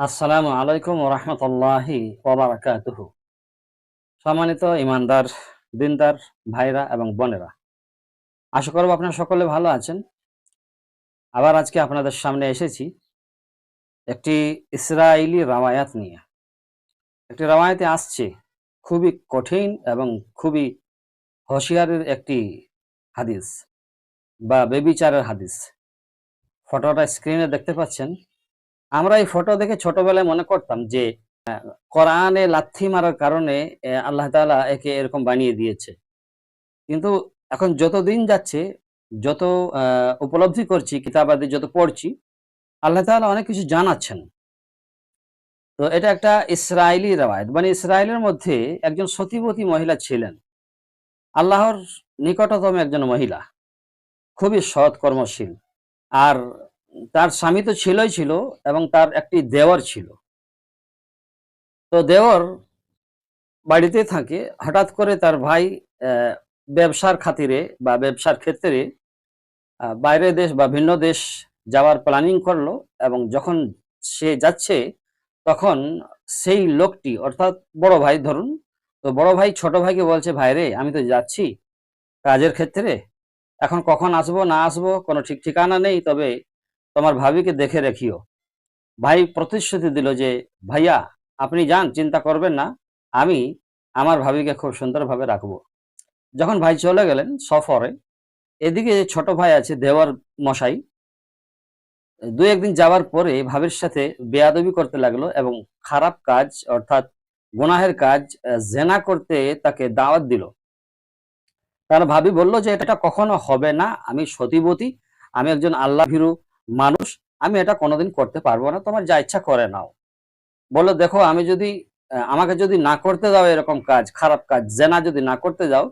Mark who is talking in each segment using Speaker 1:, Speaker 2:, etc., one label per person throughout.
Speaker 1: আসসালামু আলাইকুম রহমতুল্লাহি সম্মানিত ইমানদার, দিনদার ভাইরা এবং বোনেরা, আশা করব আপনারা সকলে ভালো আছেন। আবার আজকে আপনাদের সামনে এসেছি একটি ইসরায়েলি রামায়াত নিয়ে। একটি রামায়াতে আসছে খুবই কঠিন এবং খুবই হুঁশিয়ারের একটি হাদিস বা বেবিচারের হাদিস। ফটোটা স্ক্রিনে দেখতে পাচ্ছেন। আমরা এই ফটো দেখে ছোটবেলায় মনে করতাম যে কোরআনে লাথি মারার কারণে আল্লাহ তাআলা একে এরকম বানিয়ে দিয়েছে। কিন্তু এখন যত দিন যাচ্ছে, যত উপলব্ধি করছি কিতাবাদি যত পড়ছি, আল্লাহ তাআলা অনেক কিছু জানাচ্ছেন। তো এটা একটা ইসরায়েলি রেওয়ায়ত। মানে ইসরায়েলের মধ্যে একজন সতীবতী মহিলা ছিলেন। আল্লাহর নিকটতম একজন মহিলা। খুবই সৎ, কর্মশীল। আর তার স্বামী তো ছিলই ছিল এবং তার একটি দেওর ছিল। তো দেওর বাড়িতে থাকে হঠাৎ করে তার ভাই ব্যবসার খাতিরে বা ব্যবসার ক্ষেত্রে আহ, বাইরের দেশ বা ভিন্ন দেশ যাওয়ার প্ল্যানিং করল এবং যখন সে যাচ্ছে তখন সেই লোকটি অর্থাৎ বড় ভাই ধরুন তো বড় ভাই ছোট ভাইকে বলছে ভাই রে আমি তো যাচ্ছি কাজের ক্ষেত্রে এখন কখন আসব না আসব কোনো ঠিক ঠিকানা নেই তবে তোমার ভাবিকে দেখে রেখিও। ভাই প্রতিশ্রুতি দিল যে, ভাইয়া, আপনি যান, চিন্তা করবেন না, আমি আমার ভাবিকে খুব সুন্দরভাবে রাখব। যখন ভাই চলে গেলেন সফরে, এদিকে যে ছোট ভাই আছে দেওয়ার মশাই, দু একদিন যাওয়ার পরে ভাবির সাথে বেয়াদবি করতে লাগল এবং খারাপ কাজ, অর্থাৎ গুনাহের কাজ জেনা করতে তাকে দাওয়াত দিল। তার ভাবি বলল যে, এটা কখনো হবে না, আমি সতীবতী, আমি একজন আল্লাহ ভীরু মানুষ, আমি এটা কোনোদিন করতে পারব না, তোমার যা ইচ্ছা করে নাও। বলল দেখো, আমি যদি আমাকে যদি না করতে দাও এরকম কাজ, খারাপ কাজ, জেনা যদি না করতে দাও,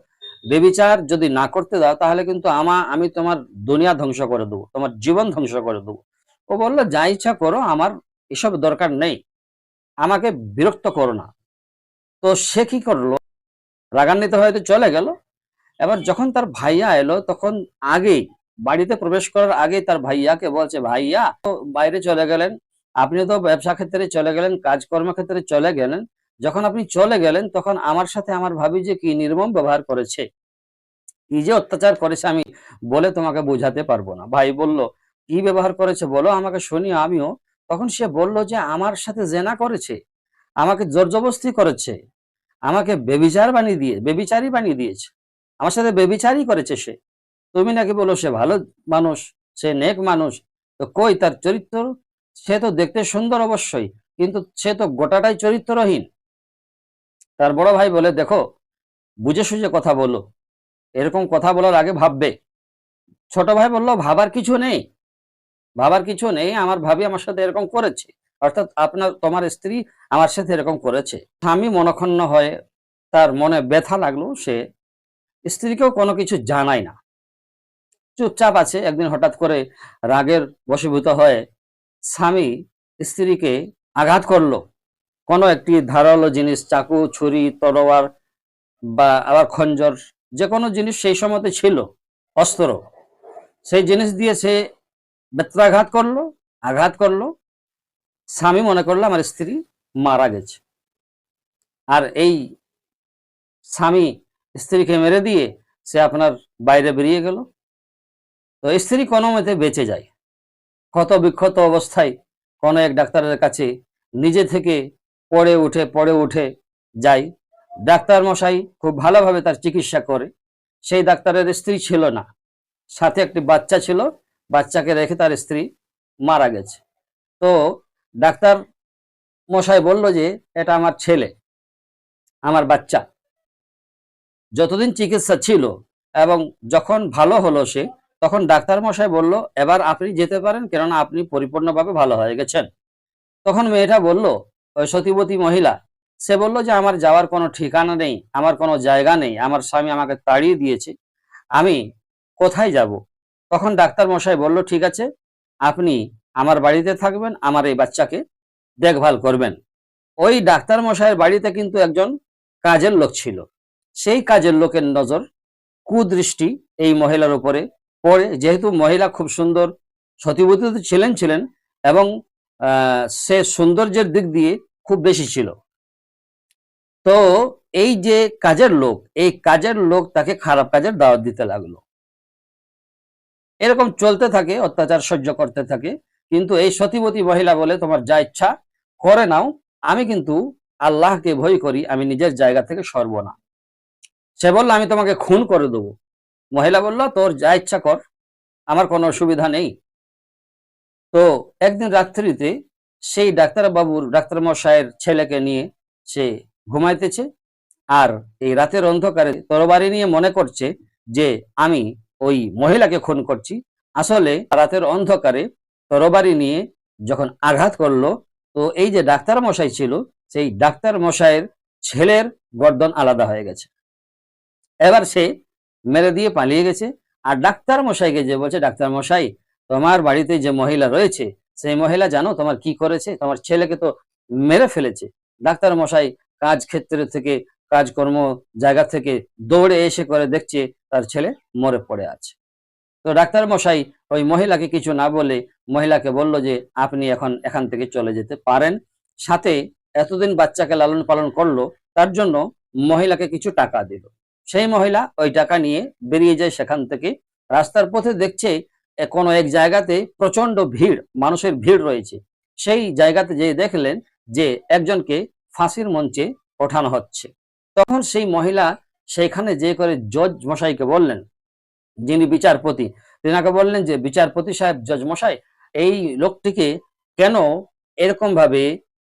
Speaker 1: বেবিচার যদি না করতে দাও, তাহলে কিন্তু আমা, আমি তোমার দুনিয়া ধ্বংস করে দেবো, তোমার জীবন ধ্বংস করে দেবো। ও বলল, যা ইচ্ছা করো, আমার এসব দরকার নেই, আমাকে বিরক্ত করো না। তো সে কি করল? রাগান্বিত হয়তো চলে গেল। এবার যখন তার ভাইয়া এলো, তখন আগেই বাড়িতে প্রবেশ করার আগে তার ভাইয়াকে বলছে, ভাইয়া, তো বাইরে চলে গেলেন। আপনি তো ব্যবসা ক্ষেত্রে চলে গেলেন, কাজকর্ম ক্ষেত্রে চলে গেলেন। যখন আপনি চলে গেলেন, তখন আমার সাথে আমার ভাবি যে কি নির্মম ব্যবহার করেছে। কি যে অত্যাচার করেছে আমি বলে তোমাকে বোঝাতে পারব না। ভাই বলল, কি ব্যবহার করেছে বলো আমাকে শুনি আমিও। তখন সে বলল যে, আমার সাথে জেনা করেছে, আমাকে জোর জবরদস্তি করেছে, আমাকে বেবিচার বানিয়ে দিয়ে বেবিচারই বানিয়ে দিয়েছে, আমার সাথে বেবিচারই করেছে সে। তুমি নাকি বলো সে ভালো মানুষ, সে নেক মানুষ, তো কই তার চরিত্র? সে তো দেখতে সুন্দর অবশ্যই, কিন্তু সে তো গোটাটাই চরিত্রহীন। তার বড় ভাই বলে, দেখো, বুঝে সুঝে কথা বলো। এরকম কথা বলার আগে ভাববে। ছোট ভাই বলল, ভাবার কিছু নেই। ভাবার কিছু নেই, আমার ভাবি আমার সাথে এরকম করেছে। অর্থাৎ আপনার, তোমার স্ত্রী আমার সাথে এরকম করেছে। স্বামী মনক্ষুণ্ণ হয়ে তার মনে ব্যথা লাগল, সে স্ত্রীকেও কোনো কিছু জানায় না। চুপচাপ আছে। একদিন হঠাৎ করে রাগের বশীভূত হয়ে স্বামী স্ত্রীকে আঘাত করল। কোনো একটি ধারালো জিনিস, চাকু, ছুরি তরোয়ার বা আবার খঞ্জর যে কোনো জিনিস সেই সময়তে ছিল, অস্ত্র। সেই জিনিস দিয়ে সে বেত্রাঘাত করল, আঘাত করল। স্বামী মনে করল, আমার স্ত্রী মারা গেছে। আর এই স্বামী স্ত্রীকে মেরে দিয়ে সে আপনার বাইরে বেরিয়ে গেল। তো স্ত্রী কোনো মতে বেঁচে যায়। ক্ষত বিক্ষত অবস্থায় কোনো এক ডাক্তারের কাছে নিজে থেকে পড়ে উঠে পড়ে উঠে যায়। ডাক্তার মশাই খুব ভালোভাবে তার চিকিৎসা করে। সেই ডাক্তারের স্ত্রী ছিল না। সাথে একটি বাচ্চা ছিল। বাচ্চাকে রেখে তার স্ত্রী মারা গেছে। তো ডাক্তার মশাই বলল যে, এটা আমার ছেলে, আমার বাচ্চা। যতদিন চিকিৎসা ছিল এবং যখন ভালো হলো সে তখন ডাক্তার মশাই বলল, এবার আপনি যেতে পারেন কেননা আপনি পরিপূর্ণভাবে ভালো হয়ে গেছেন। তখন মেয়েটা বলল, ওই সতীবতী মহিলা, সে বলল যে আমার যাওয়ার কোনো ঠিকানা নেই, আমার কোনো জায়গা নেই, আমার স্বামী আমাকে তাড়িয়ে দিয়েছে, আমি কোথায় যাব? তখন ডাক্তার মশাই বলল, ঠিক আছে, আপনি আমার বাড়িতে থাকবেন, আমার এই বাচ্চাকে দেখভাল করবেন। ওই ডাক্তার মশাইয়ের বাড়িতে কিন্তু একজন কাজের লোক ছিল। সেই কাজের লোকের নজর কুদৃষ্টি এই মহিলার উপরে পড়ে যেহেতু মহিলা খুব সুন্দর সতীবতী ছিলেন ছিলেন এবং সে সৌন্দর্যের দিক দিয়ে খুব বেশি ছিল। তো এই যে কাজের লোক, এই কাজের লোক তাকে খারাপ কাজের দাওয়াত দিতে লাগল। এরকম চলতে থাকে, অত্যাচার সহ্য করতে থাকে, কিন্তু এই সতীবতী মহিলা বলে, তোমার যা ইচ্ছা করে নাও, আমি কিন্তু আল্লাহকে ভয় করি, আমি নিজের জায়গা থেকে সরব না। সে বলল, আমি তোমাকে খুন করে দেবো। মহিলা বলল, তোর যা ইচ্ছা কর, আমার কোনো অসুবিধা নেই। তো একদিন রাত্রিতে সেই ডাক্তার বাবুর ডাক্তার মশাইয়ের ছেলেকে নিয়ে সে ঘুমাইতেছে আর এই রাতের অন্ধকারে তরবারি নিয়ে মনে করছে যে, আমি ওই মহিলাকে খুন করছি। আসলে রাতের অন্ধকারে তরবারি নিয়ে যখন আঘাত করল, তো এই যে ডাক্তার মশাই ছিল, সেই ডাক্তার মশাইয়ের ছেলের গর্দন আলাদা হয়ে গেছে। এবার সে মেরে দিয়ে পালিয়ে গেছে। আর ডাক্তার মশাইকে যে বলছে, ডাক্তার মশাই, তোমার বাড়িতে যে মহিলা রয়েছে, সেই মহিলা জানো তোমার কি করেছে? তোমার ছেলেকে তো মেরে ফেলেছে। ডাক্তার মশাই কাজ ক্ষেত্রে থেকে, কাজকর্ম জায়গা থেকে দৌড়ে এসে করে দেখছে, তার ছেলে মরে পড়ে আছে। তো ডাক্তার মশাই ওই মহিলাকে কিছু না বলে মহিলাকে বলল যে, আপনি এখন এখান থেকে চলে যেতে পারেন। সাথে এতদিন বাচ্চাকে লালন পালন করল, তার জন্য মহিলাকে কিছু টাকা দিল। সেই মহিলা ওই টাকা নিয়ে বেরিয়ে যায় সেখান থেকে। রাস্তার পথে দেখছে কোনো এক জায়গাতে প্রচণ্ড ভিড়, মানুষের ভিড় রয়েছে। সেই জায়গাতে যে দেখলেন যে একজনকে ফাঁসির মঞ্চে ওঠানো হচ্ছে। তখন সেই মহিলা সেইখানে যে করে জজ মশাইকে বললেন, যিনি বিচারপতি, তিনাকে বললেন যে, বিচারপতি সাহেব, জজ মশাই, এই লোকটিকে কেন এরকম ভাবে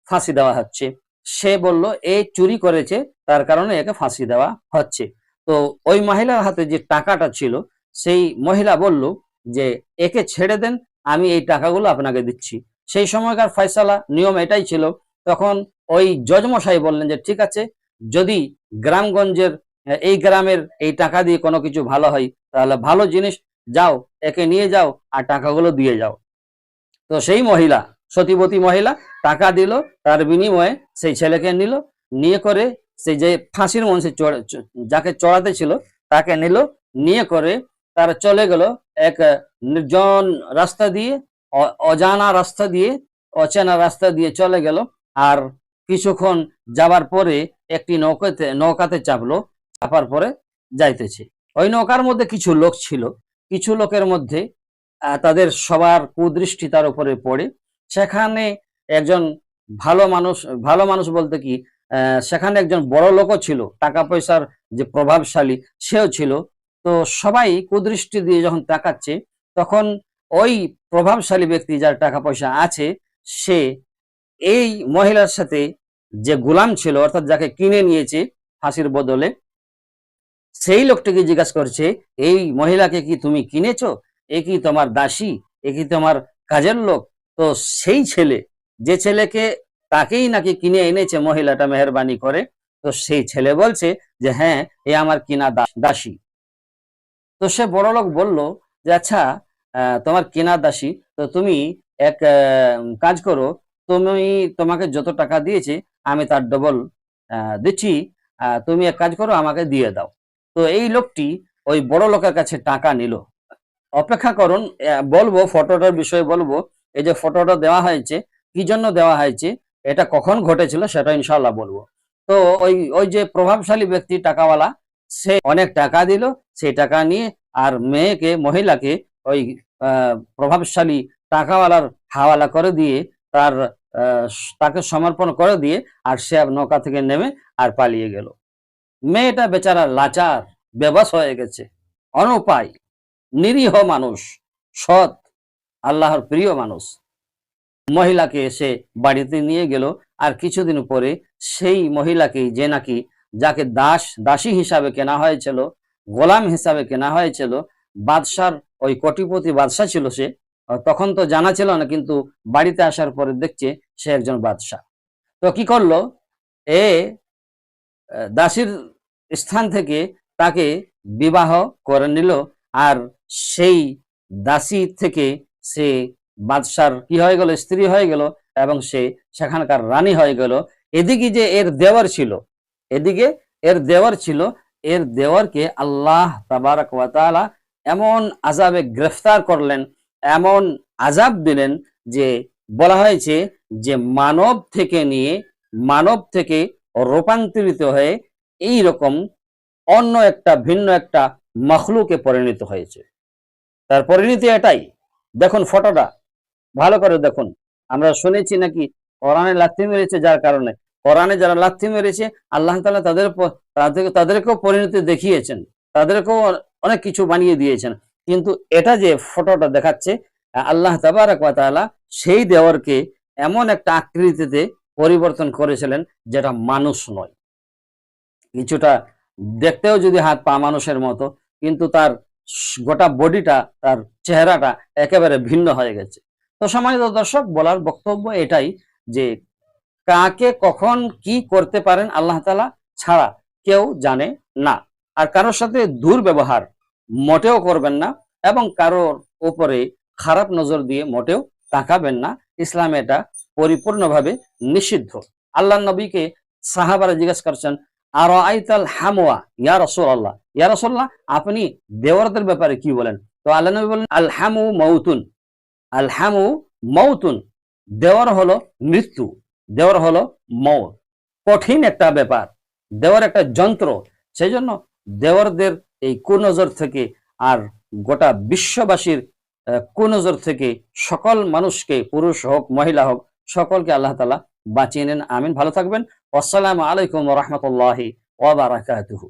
Speaker 1: ফাঁসি দেওয়া হচ্ছে? সে বলল এই চুরি করেছে, তার কারণে একে ফাঁসি দেওয়া হচ্ছে। তো ওই মহিলার হাতে যে টাকাটা ছিল, সেই মহিলা বলল যে, একে ছেড়ে দেন, আমি এই টাকাগুলো আপনাকে দিচ্ছি। সেই সময়কার ফয়সালা নিয়ম এটাই ছিল। তখন ওই জজ মশাই বললেন যে, ঠিক আছে, যদি গ্রামগঞ্জের, এই গ্রামের এই টাকা দিয়ে কোনো কিছু ভালো হয়, তাহলে ভালো জিনিস যাও, একে নিয়ে যাও আর টাকাগুলো দিয়ে যাও। তো সেই মহিলা সতীবতী মহিলা টাকা দিল, তার বিনিময়ে সেই ছেলেকে নিল, নিয়ে করে সেই যে ফাঁসির মঞ্চে যাকে চড়াতে ছিল, তাকে নিল, নিয়ে করে তারা চলে গেল এক নির্জন রাস্তা দিয়ে অজানা রাস্তা দিয়ে, অচেনা রাস্তা দিয়ে চলে গেল। আর কিছুক্ষণ যাবার পরে একটি নৌকাতে নৌকাতে চাপলো, চাপার পরে যাইতেছে। ওই নৌকার মধ্যে কিছু লোক ছিল। কিছু লোকের মধ্যে তাদের সবার কুদৃষ্টি তার উপরে পড়ে। সেখানে একজন ভালো মানুষ ভালো মানুষ বলতে কি সেখানে একজন বড় লোকও ছিল টাকা পয়সার যে প্রভাবশালী সেও ছিল। তো সবাই কুদৃষ্টি দিয়ে যখন তাকাচ্ছে, তখন ওই প্রভাবশালী ব্যক্তি যার টাকা পয়সা আছে, সে এই মহিলার সাথে যে গোলাম ছিল, অর্থাৎ যাকে কিনে নিয়েছে ফাঁসির বদলে, সেই লোকটিকে জিজ্ঞাসা করছে, এই মহিলাকে কি তুমি কিনেছো? এ কি তোমার দাসী? এ কি তোমার কাজের লোক? তো সেই ছেলে, যে ছেলেকে তাকেই নাকি কিনে এনেছে মহিলাটা মেহরবানি করে। তো সেই ছেলে বলছে যে হ্যাঁ এ আমার কিনা দাসী। তো সে বড় লোক বলল যে আচ্ছা তোমার কেনা দাসী, তো তুমি এক কাজ করো, তুমি তোমাকে যত টাকা দিয়েছে, আমি তার ডবল দিচ্ছি। তুমি এক কাজ করো, আমাকে দিয়ে দাও। তো এই লোকটি ওই বড় লোকের কাছে টাকা নিল। অপেক্ষা করুন বলব, ফটোটার বিষয়ে বলব, এই যে ফটোটা দেওয়া হয়েছে, কি জন্য দেওয়া হয়েছে? এটা কখন ঘটেছিল সেটা ইনশাল্লাহ বলব। তো ওই ওই যে প্রভাবশালী ব্যক্তি টাকাওয়ালা, সে অনেক টাকা দিল, সেই টাকা নিয়ে আর মেয়েকে, মহিলাকে ওই প্রভাবশালী টাকাওয়ালার হাওয়ালা করে দিয়ে তার তাকে সমর্পণ করে দিয়ে আর সে নৌকা থেকে নেমে আর পালিয়ে গেল। মেয়েটা বেচারা লাচার, বেবস হয়ে গেছে, অনুপায়, নিরীহ মানুষ, সৎ, আল্লাহর প্রিয় মানুষ। মহিলাকে এসে বাড়িতে নিয়ে গেল। আর কিছুদিন পরে সেই মহিলাকে যে নাকি যাকে দাস, দাসী হিসাবে কেনা হয়েছিল, গোলাম হিসাবে কেনা হয়েছিল, বাদশার ওই কোটিপতি বাদশা ছিল সে, তখন তো জানা ছিল না, কিন্তু বাড়িতে আসার পরে দেখছে সে একজন বাদশা তো কি করল? এ, দাসীর স্থান থেকে তাকে বিবাহ করে নিল। আর সেই দাসী থেকে সে বাদশার কি হয়ে গেল? স্ত্রী হয়ে গেল এবং সে সেখানকার রানী হয়ে গেল। এদিকে যে এর দেওয়ার ছিল, এদিকে এর দেওয়ার ছিল, এর দেওয়ারকে আল্লাহ তাবারক ওয়া তাআলা এমন আজাবে গ্রেফতার করলেন, এমন আজাব দিলেন যে বলা হয়েছে যে মানব থেকে নিয়ে, মানব থেকে রূপান্তরিত হয়ে এই রকম অন্য একটা, ভিন্ন একটা মখলুকে পরিণত হয়েছে। তার পরিণতি এটাই। দেখুন ফটোটা। ভালো করে দেখুন। আমরা শুনেছি নাকি কোরআনে লাথি মেরেছে যার কারণে। কোরআনে যারা লাথি মেরেছে, আল্লাহ তালা তাদের তাদেরকেও পরিণতি দেখিয়েছেন। তাদেরকেও অনেক কিছু বানিয়ে দিয়েছেন। কিন্তু এটা যে ফটোটা দেখাচ্ছে আল্লাহ তাবারাক ওয়া তাআলা সেই দেওয়ারকে এমন একটা আকৃতিতে পরিবর্তন করেছিলেন যেটা মানুষ নয়। কিছুটা দেখতেও যদি হাত পা মানুষের মতো, কিন্তু তার গোটা বডিটা, তার চেহারাটা একেবারে ভিন্ন হয়ে গেছে। তো সম্মানিত দর্শক, বলার বক্তব্য এটাই যে কাকে কখন কি করতে পারেন আল্লাহ তাআলা ছাড়া কেউ জানে না। আর কারোর সাথে দুর্ব্যবহার মোটেও করবেন না এবং কারোর ওপরে খারাপ নজর দিয়ে মোটেও তাকাবেন না। ইসলামে এটা পরিপূর্ণভাবে নিষিদ্ধ। আল্লাহ নবীকে সাহাবারা জিজ্ঞেস করছেন আর আইতাল হামোয়া ইয়া রসুল আল্লাহ ইয়া রসুল্লাহ আপনি দেওয়ারদের ব্যাপারে কি বলেন? তো আল্লাহ নবী বলেন আল হামু মৌতুন আল হামু মৌতুন। দেওয়ার হলো মৃত্যু, দেওয়ার হলো মৌত। কঠিন একটা ব্যাপার, দেওয়ার একটা যন্ত্র। সেই জন্য দেওয়ারদের এই কুনজর থেকে আর গোটা বিশ্ববাসীর কুনজর থেকে সকল মানুষকে, পুরুষ হোক, মহিলা হোক, সকলকে আল্লাহ তালা বাঁচিয়ে নেন। আমিন। ভালো থাকবেন। আসসালামু আলাইকুম রহমতুল্লাহি বারাকাতুহু।